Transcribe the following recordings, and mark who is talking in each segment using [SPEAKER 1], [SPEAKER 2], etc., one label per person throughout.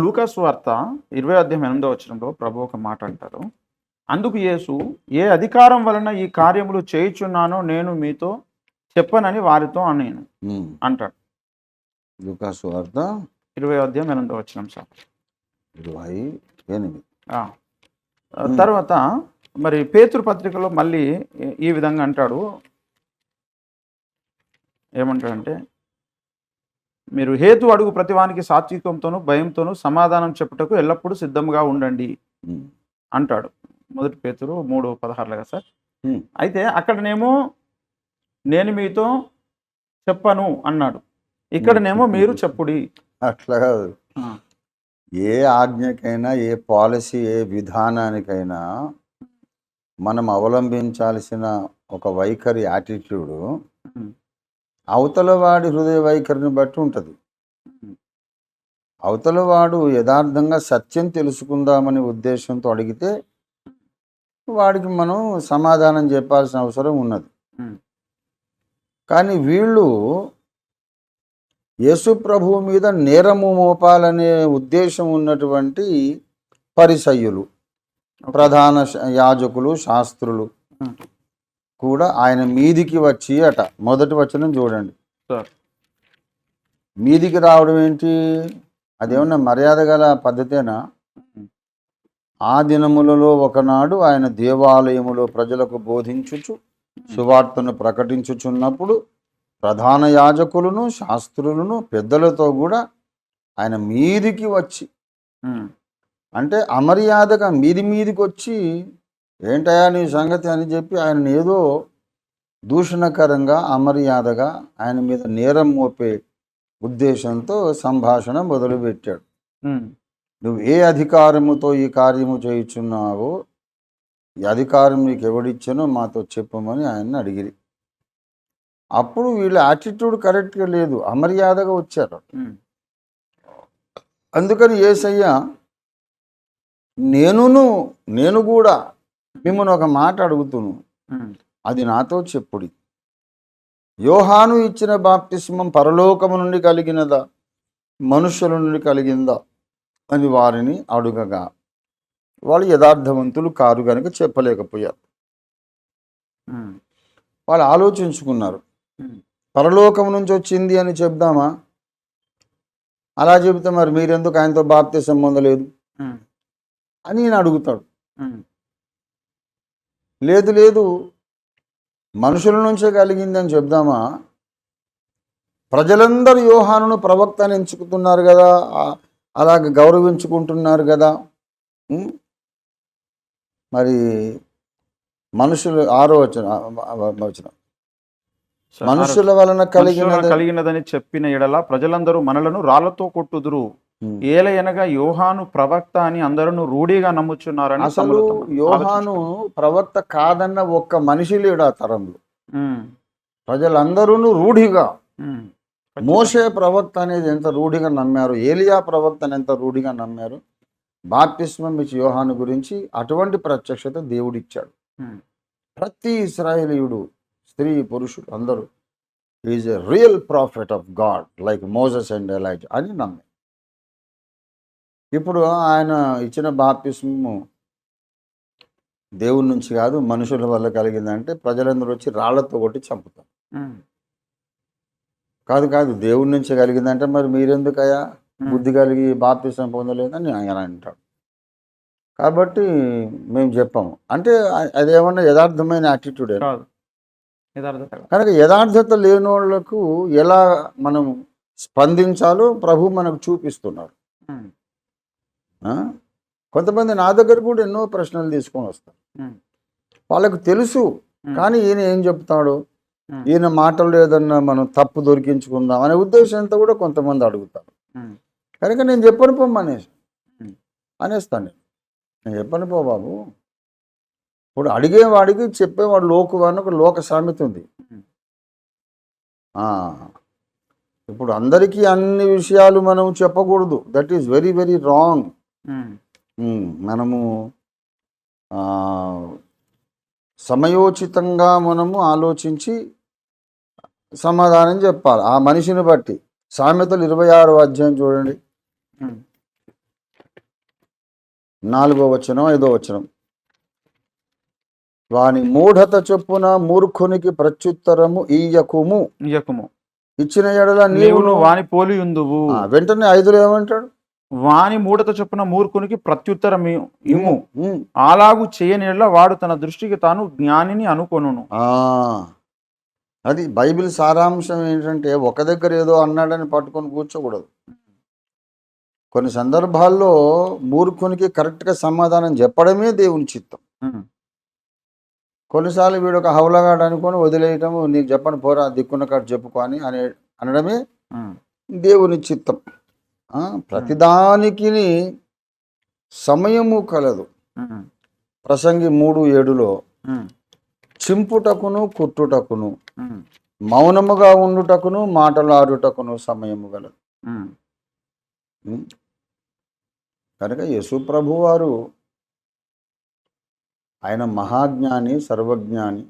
[SPEAKER 1] లూకాస్ వార్త ఇరవై అధ్యాయం ఎనిమిదో వచ్చినంలో ప్రభు ఒక మాట అంటారు. అందుకు యేసు ఏ అధికారం వలన ఈ కార్యములు చేయుచున్నానో నేను మీతో చెప్పనని వారితో నేను
[SPEAKER 2] ఉమ్.
[SPEAKER 1] అంటాడు.
[SPEAKER 2] లూకాసు వార్త
[SPEAKER 1] ఇరవై అధ్యాయం ఎనిమిదో వచ్చినాం సార్.
[SPEAKER 2] ఇరవై ఎనిమిది.
[SPEAKER 1] తర్వాత మరి పేతురు పత్రికలో మళ్ళీ ఈ- ఈ విధంగా అంటాడు. ఏమంటాడంటే మీరు హేతు అడుగు ప్రతివానికి సాత్వికంతోనూ భయంతోనూ సమాధానం చెప్పుటకు ఎల్లప్పుడూ సిద్ధంగా ఉండండి. అంటాడు మొదటి పేతురు మూడు పదహారులుగా సార్. అయితే అక్కడనేమో నేను మీతో చెప్పను అన్నాడు ఇక్కడనేమో మీరు చెప్పుడి
[SPEAKER 2] అట్లా కాదు. ఏ ఆజ్ఞకైనా ఏ పాలసీ ఏ విధానానికైనా మనం అవలంబించాల్సిన ఒక వైఖరి యాటిట్యూడ్. అవతల వాడి హృదయ వైఖరిని బట్టి ఉంటుంది. అవతల వాడు యథార్థంగా సత్యం తెలుసుకుందామనే ఉద్దేశంతో అడిగితే వాడికి మనం సమాధానం చెప్పాల్సిన అవసరం ఉన్నది. కానీ వీళ్ళు యేసు ప్రభువు మీద నేరము మోపాలనే ఉద్దేశం ఉన్నటువంటి పరిసయ్యులు ప్రధాన యాజకులు శాస్త్రులు. కూడా ఆయన మీదికి వచ్చి అట మొదటి వచనం చూడండి మీదికి రావడం ఏంటి అదేమన్నా మర్యాద గల పద్ధతేనా. ఆ దినములలో ఒకనాడు ఆయన దేవాలయములో ప్రజలకు బోధించుచు సువార్తను ప్రకటించుచున్నప్పుడు ప్రధాన యాజకులను శాస్త్రులను పెద్దలతో కూడా ఆయన మీదికి వచ్చి. అంటే అమర్యాదగా మీది మీదికి వచ్చి ఏంటయా నీ సంగతి అని చెప్పి ఆయన ఏదో దూషణకరంగా అమర్యాదగా ఆయన మీద నేరం మోపే ఉద్దేశంతో సంభాషణ మొదలుపెట్టాడు. నువ్వు ఏ అధికారముతో ఈ కార్యము చేయుచున్నావో ఈ అధికారం నీకు ఎవడిచ్చానో మాతో చెప్పమని ఆయన్ని అడిగిరి అప్పుడు వీళ్ళ యాటిట్యూడ్ కరెక్ట్గా లేదు అమర్యాదగా వచ్చారు. అందుకని ఏసయ్య నేనును నేను కూడా మిమ్మల్ని ఒక మాట అడుగుతును. అది నాతో చెప్పుడి యోహాను ఇచ్చిన బాప్తిస్మం పరలోకము నుండి కలిగినదా మనుషుల నుండి కలిగిందా అని వారిని అడుగగా వాళ్ళు యథార్థవంతులు కారు కనుక చెప్పలేకపోయారు. వాళ్ళు ఆలోచించుకున్నారు. పరలోకం నుంచి వచ్చింది అని చెప్దామా అలా చెబితే మరి మీరెందుకు ఆయనతో బాప్తిసం పొందలేదు. అని నేను అడుగుతాడు. లేదు లేదు. మనుషుల నుంచే కలిగింది అని చెప్దామా? ప్రజలందరూ యోహానును ప్రవక్త అని ఎంచుకుతున్నారు కదా అలాగ గౌరవించుకుంటున్నారు కదా? మరి మనుషులు ఆరో వచ్చిన వచ్చిన మనుషుల వలన కలిగినది.
[SPEAKER 1] కలిగినదని చెప్పిన ఎడల ప్రజలందరూ మనలను రాళ్ళతో కొట్టుదురు. ఏలయనగా యోహాను ప్రవక్త అని అందరూ రూఢిగా నమ్ముచున్నారని
[SPEAKER 2] అసలు యోహాను ప్రవక్త కాదన్న ఒక్క మనిషి లేడు ఆ తరంలో. ప్రజలందరూ రూఢిగా. మోషే ప్రవక్త అనేది ఎంత రూఢిగా నమ్మారు? ఏలియా ప్రవక్తను ఎంత రూఢిగా నమ్మారు? బాప్తిస్మం ఇచ్చి యోహాను గురించి అటువంటి ప్రత్యక్షత దేవుడిచ్చాడు. ప్రతి ఇస్రాయేలీయుడు స్త్రీ పురుషుడు అందరూ is a real prophet of God like Moses and Elijah అని నమ్మే ఇప్పుడు ఆయన ఇచ్చిన బాప్తిస్మము దేవుడి నుంచి కాదు మనుషుల వల్ల కలిగిందంటే ప్రజలందరూ వచ్చి రాళ్ళతో కొట్టి చంపుతారు
[SPEAKER 1] ఉమ్.
[SPEAKER 2] కాదు కాదు దేవుడి నుంచి కలిగిందంటే మరి మీరెందుకయ్యా. బుద్ధి కలిగి బాప్తిసం పొందలేదని ఆయన అంటాడు కాబట్టి మేము చెప్పాము అంటే అ- అదేమన్నా యథార్థమైన యాటిట్యూడ్
[SPEAKER 1] యథార్థత.
[SPEAKER 2] కనుక యథార్థత లేనోళ్ళకు ఎలా మనం స్పందించాలో ప్రభు మనకు చూపిస్తున్నారు? కొంతమంది నా దగ్గర కూడా ఎన్నో ప్రశ్నలు తీసుకొని వస్తారు. వాళ్ళకు తెలుసు. కానీ ఈయన ఏం చెప్తాడు. ఈయన మాటలు ఏదన్నా మనం తప్పు దొరికించుకుందాం అనే ఉద్దేశంతో కూడా కొంతమంది అడుగుతారు. కనుక నేను చెప్పను పో అనేసి. అనేస్తాను నేను నేను చెప్పను పో బాబు ఇప్పుడు అడిగేవాడికి చెప్పేవాడు లోకు అని ఒక లోక సామెత ఉంది ఇప్పుడు అందరికీ అన్ని విషయాలు మనం చెప్పకూడదు that is very very wrong. మనము ఆ, సమయోచితంగా మనము ఆలోచించి సమాధానం చెప్పాలి. ఆ మనిషిని బట్టి. సామెతలు ఇరవై ఆరు అధ్యాయం చూడండి. నాలుగో వచనం ఐదో వచనం. వాని మూఢత చొప్పున మూర్ఖునికి ప్రత్యుత్తరము ఈయకుము. ఇచ్చిన ఎడల
[SPEAKER 1] నీవును
[SPEAKER 2] నీవును
[SPEAKER 1] వాని పోలి ఉందువు
[SPEAKER 2] వెంటనే ఐదులో ఏమంటాడు?
[SPEAKER 1] వాని మూడత చొప్పున మూర్ఖునికి ప్రత్యుత్తరం ఇ- ఇమ్ము.
[SPEAKER 2] ఉమ్.
[SPEAKER 1] అలాగు చేయని వాడు తన దృష్టికి తాను జ్ఞానిని అనుకొనును.
[SPEAKER 2] ఆ, అది బైబిల్ సారాంశం ఏంటంటే ఒక దగ్గర ఏదో అన్నాడని పట్టుకొని కూర్చోకూడదు. కొన్ని సందర్భాల్లో మూర్ఖునికి కరెక్ట్గా సమాధానం చెప్పడమే దేవుని చిత్తం. కొన్నిసార్లు వీడు ఒక హౌలగాడు అనుకొని వదిలేయటము నీకు చెప్పని పోరా దిక్కున్న కాడు చెప్పుకో అని అనే అనడమే దేవుని చిత్తం. ప్రతిదానికి సమయము కలదు. ప్రసంగి మూడు ఏడులో చింపుటకును కుట్టుటకును మౌనముగా ఉండుటకును మాటలాడుటకును సమయము గలదు? కనుక యేసు ప్రభు వారు ఆయన మహాజ్ఞాని సర్వజ్ఞాని.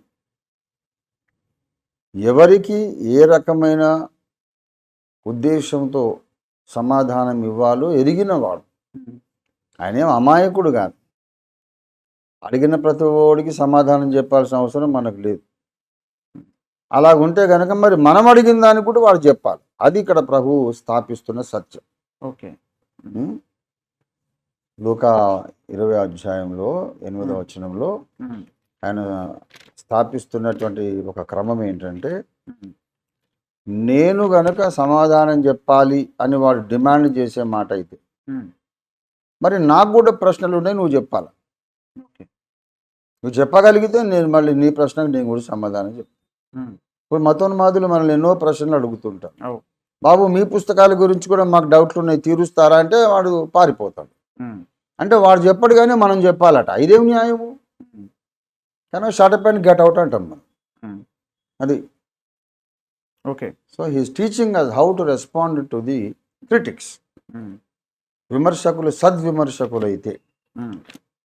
[SPEAKER 2] ఎవరికి ఏ రకమైన ఉద్దేశంతో సమాధానం ఇవ్వాలో ఎరిగినవాడు ఆయన అమాయకుడు కాదు. అడిగిన ప్రతి ఓడికి సమాధానం చెప్పాల్సిన అవసరం మనకు లేదు. అలా ఉంటే కనుక మరి మనం అడిగిన దానికి కూడా వాడు చెప్పాలి. అది ఇక్కడ ప్రభు స్థాపిస్తున్న సత్యం.
[SPEAKER 1] ఓకే?
[SPEAKER 2] లూకా ఇరవై అధ్యాయంలో ఎనిమిదవ వచనంలో ఆయన స్థాపిస్తున్నటువంటి ఒక క్రమం ఏంటంటే నేను గనక సమాధానం చెప్పాలి అని వాడు డిమాండ్ చేసే మాట అయితే మరి నాకు కూడా ప్రశ్నలు ఉన్నాయి నువ్వు చెప్పాలి. నువ్వు చెప్పగలిగితే నేను మళ్ళీ నీ ప్రశ్నకు నేను కూడా సమాధానం చెప్తాను ఇప్పుడు మతోన్మాదులు మనల్ని ఎన్నో ప్రశ్నలు అడుగుతుంటారు. బాబు మీ పుస్తకాల గురించి కూడా మాకు డౌట్లు ఉన్నాయి తీరుస్తారా అంటే వాడు పారిపోతాడు. అంటే వాడు చెప్పడు కానీ మనం చెప్పాలట. ఇదేం న్యాయము? కానీ షార్ట్ అండ్ గెట్ అవుట్ అంటాం మనం. అది
[SPEAKER 1] okay.
[SPEAKER 2] So he's teaching us how to respond to the critics విమర్శకులు సద్విమర్శకులైతే
[SPEAKER 1] ఉమ్,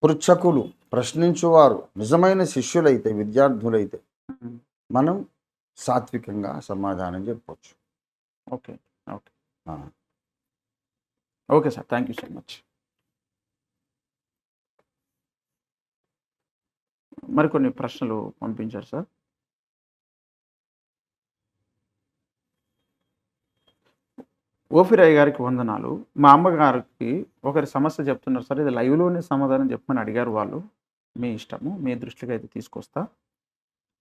[SPEAKER 2] పృచ్ఛకులు ప్రశ్నించువారు నిజమైన శిష్యులైతే విద్యార్థులైతే
[SPEAKER 1] ఉమ్,
[SPEAKER 2] మనం సాత్వికంగా సమాధానం చెప్పవచ్చు
[SPEAKER 1] okay. Okay. Okay sir. Thank you so much మరికొన్ని ప్రశ్నలు పంపించారు సార్. ఓఫిరాయ్ గారికి వందనాలు. మా అమ్మగారికి ఒకరి సమస్య చెప్తున్నారు సార్ ఇది లైవ్లోనే సమాధానం చెప్పమని అడిగారు వాళ్ళు. మీ ఇష్టము మీ దృష్టికి అయితే తీసుకొస్తా.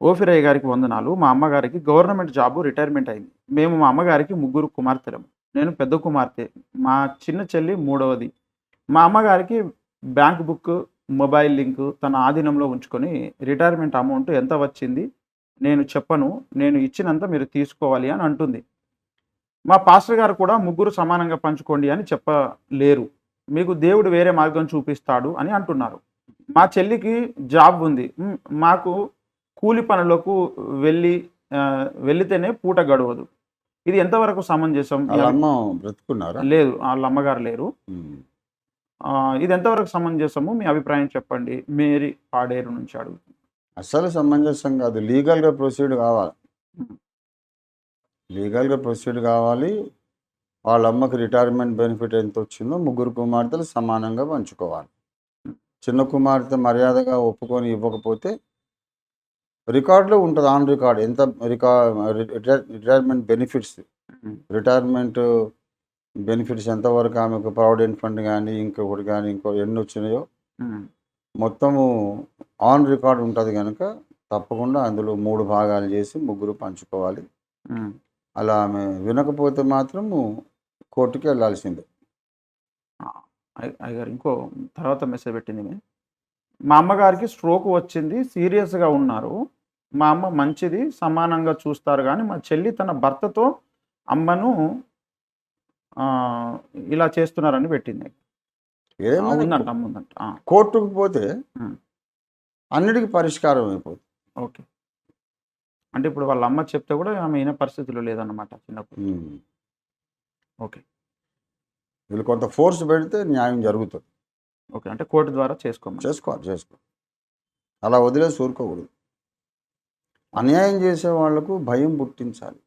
[SPEAKER 1] ఓఫిరయ్య గారికి వందనాలు. మా అమ్మగారికి గవర్నమెంట్ జాబు రిటైర్మెంట్ అయింది. మేము మా అమ్మగారికి ముగ్గురు కుమార్తెలము నేను పెద్ద కుమార్తె. మా చిన్న చెల్లి మూడవది. మా అమ్మగారికి బ్యాంక్ బుక్ మొబైల్ లింక్ తన ఆధీనంలో ఉంచుకొని రిటైర్మెంట్ అమౌంట్ ఎంత వచ్చింది నేను చెప్పను. నేను ఇచ్చినంత మీరు తీసుకోవాలి అని అంటుంది. మా పాస్టర్ గారు కూడా ముగ్గురు సమానంగా పంచుకోండి అని చెప్పలేరు. మీకు దేవుడు వేరే మార్గం చూపిస్తాడు అని అంటున్నారు. మా చెల్లికి జాబ్ ఉంది. మాకు కూలి పనులకు వెళ్ళి ఆ, వెళ్ళితేనే పూట గడవదు. ఇది ఎంతవరకు సమంజసం?
[SPEAKER 2] బ్రతుకున్నారా?
[SPEAKER 1] లేదు వాళ్ళ అమ్మగారు లేరు. ఇది ఎంతవరకు సమంజసము? మీ అభిప్రాయం చెప్పండి. మేరీ పాడేరు నుంచి అడుగు
[SPEAKER 2] అసలు సమంజసం కాదు. లీగల్గా ప్రొసీడ్ కావాలి. లీగల్గా ప్రొసీడ్ కావాలి. వాళ్ళ అమ్మకి రిటైర్మెంట్ బెనిఫిట్ ఎంత వచ్చిందో ముగ్గురు కుమార్తెలు సమానంగా పంచుకోవాలి. చిన్న కుమార్తె మర్యాదగా ఒప్పుకొని ఇవ్వకపోతే రికార్డులో ఉంటుంది ఆన్ రికార్డ్. ఎంత record retirement benefits retirement benefits ఎంతవరకు ఆమెకు ప్రావిడెంట్ ఫండ్ కానీ ఇంకొకటి కానీ ఇంకో ఎన్ని వచ్చినాయో మొత్తము ఆన్ రికార్డ్ ఉంటుంది కనుక తప్పకుండా అందులో మూడు భాగాలు చేసి ముగ్గురు పంచుకోవాలి. అలా ఆమె వినకపోతే మాత్రము కోర్టుకి వెళ్ళాల్సిందే.
[SPEAKER 1] అయ్య- అయ్యగారు ఇంకో తర్వాత మెసేజ్ పెట్టింది. మా అమ్మగారికి స్ట్రోక్ వచ్చింది సీరియస్గా ఉన్నారు. మా అమ్మ మంచిది సమానంగా చూస్తారు కానీ మా చెల్లి తన భర్తతో అమ్మను ఇలా చేస్తున్నారని పెట్టింది. ఆ,
[SPEAKER 2] ఏమైనా
[SPEAKER 1] ఉందంట అమ్మ ఉందంట ఆ,
[SPEAKER 2] కోర్టుకు పోతే. అన్నిటికీ పరిష్కారం అయిపోతుంది.
[SPEAKER 1] అంటే ఇప్పుడు వాళ్ళ అమ్మ చెప్తే కూడా ఆమె అయిన పరిస్థితిలో లేదన్నమాట చిన్నప్పుడు. ఓకే.
[SPEAKER 2] వీళ్ళు కొంత ఫోర్స్ పెడితే న్యాయం జరుగుతుంది.
[SPEAKER 1] ఓకే. అంటే కోర్టు ద్వారా చేసుకోమని.
[SPEAKER 2] చేసుకోవాలి చేసుకో. అలా వదిలేసి ఊరుకోకూడదు. అన్యాయం చేసే వాళ్ళకు భయం పుట్టించాలి.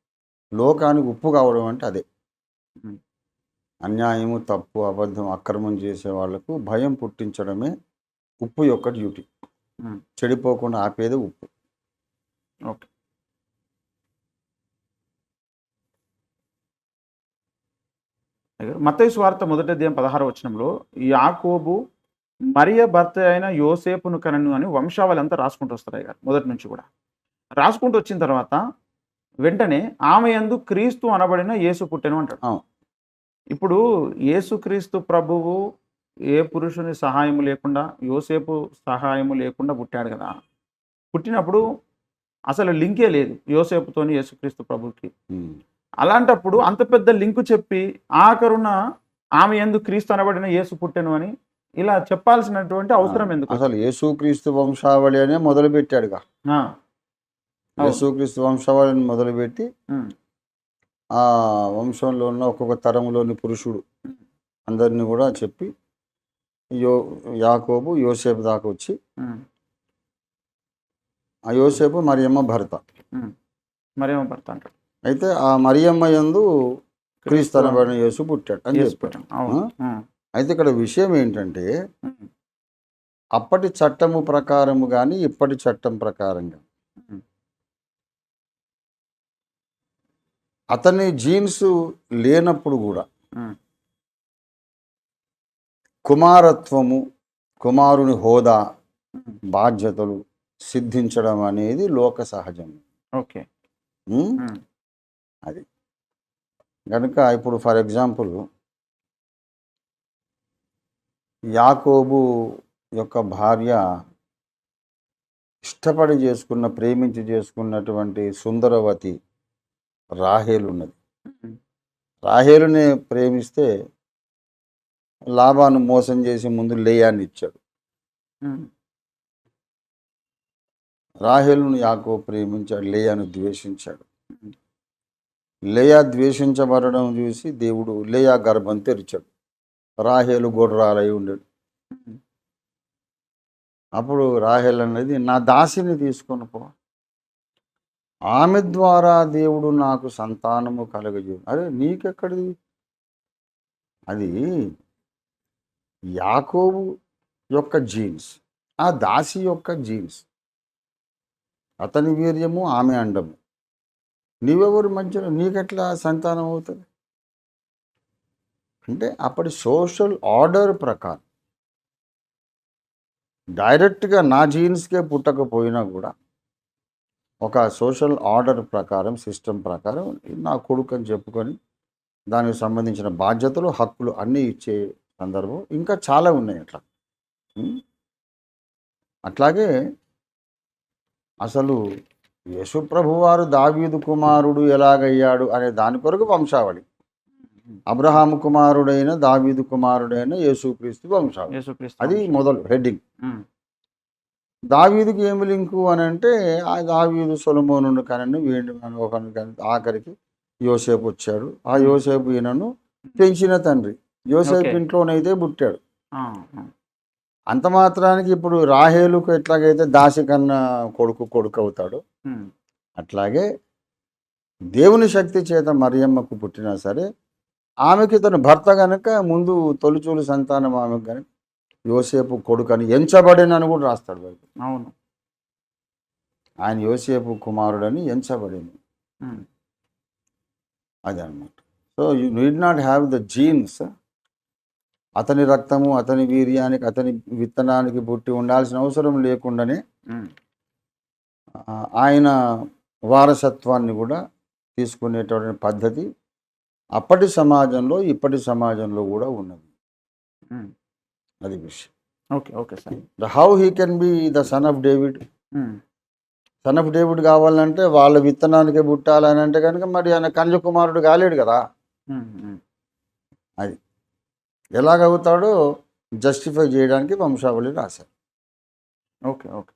[SPEAKER 2] లోకానికి ఉప్పు కావడం అంటే అదే. అన్యాయము తప్పు అబద్ధం అక్రమం చేసే వాళ్ళకు భయం పుట్టించడమే ఉప్పు యొక్క డ్యూటీ. చెడిపోకుండా ఆపేది ఉప్పు.
[SPEAKER 1] ఓకే. మత్తయి స్వార్థ మొదటి అధ్యాయం పదహారు వచనంలో యాకోబు మరియ భర్త అయిన యోసేపును కనను అని వంశావళి అంతా రాసుకుంటూ వస్తారు అయ్యగారు మొదటి నుంచి కూడా. రాసుకుంటూ వచ్చిన తర్వాత వెంటనే ఆమె యందు క్రీస్తు అనబడిన యేసు పుట్టెను అంటాడు. ఇప్పుడు యేసుక్రీస్తు ప్రభువు ఏ పురుషుని సహాయము లేకుండా యోసేపు సహాయము లేకుండా పుట్టాడు కదా. పుట్టినప్పుడు అసలు లింకే లేదు యోసేపుతోని యేసుక్రీస్తు ప్రభుకి. అలాంటప్పుడు అంత పెద్ద లింకు చెప్పి ఆఖరున ఆమె ఎందుకు క్రీస్తు అనబడిన యేసు పుట్టెను అని ఇలా చెప్పాల్సినటువంటి అవసరం ఎందుకు?
[SPEAKER 2] అసలు యేసుక్రీస్తు వంశావళి అనే మొదలు పెట్టాడుగా. యేసుక్రీస్తు వంశావళిని మొదలుపెట్టి ఆ వంశంలో ఉన్న ఒక్కొక్క తరంలోని పురుషుడు అందరిని కూడా చెప్పి యో యాకోబు యోసేపు దాకా వచ్చి ఆ యోసేపు మరియమ్మ భర్త.
[SPEAKER 1] మరేమో భర్త అంటాడు.
[SPEAKER 2] అయితే ఆ మరియమ్మ యందు క్రీస్తు అనబడిన యేసు పుట్టాడు అని చెప్పాడు. అయితే ఇక్కడ విషయం ఏంటంటే అప్పటి చట్టము ప్రకారము కానీ ఇప్పటి చట్టం ప్రకారం కానీ
[SPEAKER 1] ఉమ్.
[SPEAKER 2] అతని జీన్స్ లేనప్పుడు కూడా కుమారత్వము కుమారుని హోదా. బాధ్యతలు సిద్ధించడం అనేది లోక సహజం.
[SPEAKER 1] ఓకే.
[SPEAKER 2] ఉమ్, కనుక ఇప్పుడు ఫర్ ఎగ్జాంపుల్ యాకోబు యొక్క భార్య ఇష్టపడి చేసుకున్న ప్రేమించి చేసుకున్నటువంటి సుందరవతి రాహేలు ఉన్నది రాహేలుని ప్రేమిస్తే లాభాను మోసం చేసి ముందు లేయాన్ని ఇచ్చాడు రాహేలును యాకో ప్రేమించాడు లేయాను ద్వేషించాడు. లేయా ద్వేషించబడడం చూసి దేవుడు లేయా గర్భం తెరిచాడు. రాహేలు గుర్రాలై
[SPEAKER 1] ఉండాడు.
[SPEAKER 2] అప్పుడు రాహేల్ అనేది నా దాసిని తీసుకొని పో. ఆమె ద్వారా దేవుడు నాకు సంతానము కలగజేయు. అరే నీకెక్కడిది? అది యాకోబు యొక్క జీన్స్ ఆ దాసి యొక్క జీన్స్. అతని వీర్యము ఆమె అండము. నీవెవరు మధ్యలో నీకెట్లా సంతానం అవుతుంది? అంటే అప్పటి సోషల్ ఆర్డర్ ప్రకారం. డైరెక్ట్గా నా జీన్స్కే పుట్టకపోయినా కూడా ఒక సోషల్ ఆర్డర్ ప్రకారం సిస్టమ్ ప్రకారం నా కొడుకు అని చెప్పుకొని దానికి సంబంధించిన బాధ్యతలు హక్కులు అన్నీ ఇచ్చే సందర్భం ఇంకా చాలా ఉన్నాయి అట్లా. అట్లాగే అసలు యేసుప్రభు వారు దావీదు కుమారుడు ఎలాగయ్యాడు అనే దాని కొరకు వంశావళి. అబ్రహాము కుమారుడైన దావీదు కుమారుడైన యేసుక్రీస్తు వంశావళి. అది మొదలు హెడ్డింగ్. దావీదుకి ఏమి లింకు అని అంటే ఆ దావీదు సొలమోనును కనను వీడి ఒకను కని ఆఖరికి యోసేపు వచ్చాడు. ఆ యోసేపు ఈయనను పెంచిన తండ్రి. యోసేపు. ఇంట్లోనైతే పుట్టాడు. అంత మాత్రానికి ఇప్పుడు రాహేలుకు ఎట్లాగైతే దాసి కన్నా కొడుకు కొడుకు అవుతాడు అట్లాగే దేవుని శక్తి చేత మరియమ్మకు పుట్టినా సరే ఆమెకి తన భర్త గనుక ముందు తొలిచూలు సంతానం ఆమెకు కనుక యోసేపు కొడుకని ఎంచబడినని కూడా రాస్తాడు బైబిల్.
[SPEAKER 1] అవును.
[SPEAKER 2] ఆయన యోసేపు కుమారుడని ఎంచబడింది అది అనమాట so you need not have the genes అతని రక్తము అతని వీర్యానికి అతని విత్తనానికి పుట్టి ఉండాల్సిన అవసరం లేకుండానే ఆయన వారసత్వాన్ని కూడా తీసుకునేటువంటి పద్ధతి అప్పటి సమాజంలో ఇప్పటి సమాజంలో కూడా ఉన్నది. అది విషయం.
[SPEAKER 1] Okay okay sir.
[SPEAKER 2] The how he can be the son of David son of David కావాలంటే వాళ్ళ విత్తనానికే పుట్టాలని అంటే కనుక మరి ఆయన కంజకుమారుడు కాలేడు కదా.
[SPEAKER 1] ఉమ్.
[SPEAKER 2] ఎలాగవుతాడో జస్టిఫై చేయడానికి వంశావళి రాశారు.
[SPEAKER 1] Okay okay.